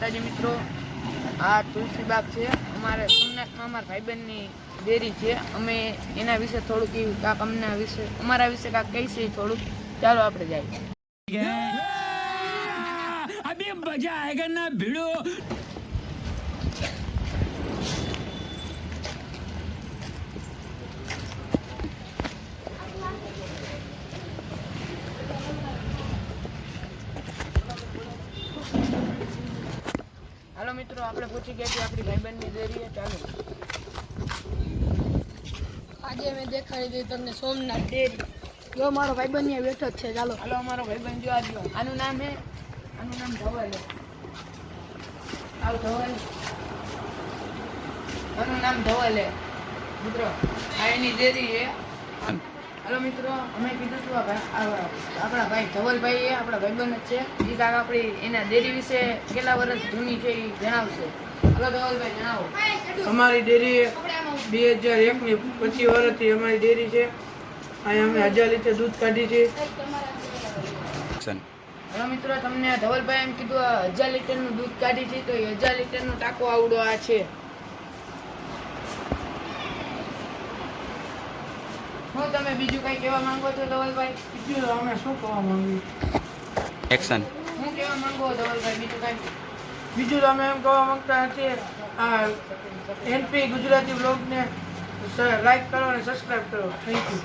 માતાજી મિત્રો, આ તુલસીબાગ છે. અમારે સોમનાથમાં અમારા ભાઈબંધની ડેરી છે. અમે એના વિશે થોડુંક એવું કાંક અમને વિશે, અમારા વિશે કાંક કહીશે થોડુંક. ચાલો આપણે જઈએ. અભી મજા આયેગા ના ભીડો. હાલો મિત્રો આપણે પૂછી ગયા છીએ આપણી ભાઈબંધની ડેરીએ ચાલો. આજે અમે દેખાડી દીધી તમને સોમનાથ ડેરી જો મારો ભાઈ અહીંયા બેઠો જ છે ચાલો. હાલો અમારો ભાઈબંધ જો આવ્યો આનું નામ હે? આનું નામ ધવલ હે. આવ ધવલ. આનું નામ ધવલ હે. મિત્રો આ એની ડેરી છે હાલો મિત્રો અમે કીધું હતું આપણા ભાઈ ધવલભાઈ એ આપણા ભાઈબંધ જ છે. એ કાંક આપણી એના ડેરી વિશે કેટલા વર્ષ જૂની છે એ જણાવશે. હલો ધવલભાઈ જણાવો. અમારી ડેરી બે હજાર એકની પચીસ વર્ષથી અમારી ડેરી છે. અહીંયા અમે હજાર લીટર દૂધ કાઢી છે. હલો મિત્રો તમને ધવલભાઈ એમ કીધું આ હજાર લીટરનું દૂધ કાઢી છે તો એ હજાર લીટરનો ટાંકો આવડો આ છે. શું તમે બીજું કઈ કહેવા માંગો છો ધવલભાઈ? બીજું અમે શું કહેવા માંગીએ? એક્શન હું કહેવા માંગો ધવલભાઈ બીજું કઈ? બીજું અમે એમ કહેવા માંગતા છીએ આ એનપી ગુજરાતી બ્લોગને લાઈક કરો અને સબસ્ક્રાઈબ કરો. Thank you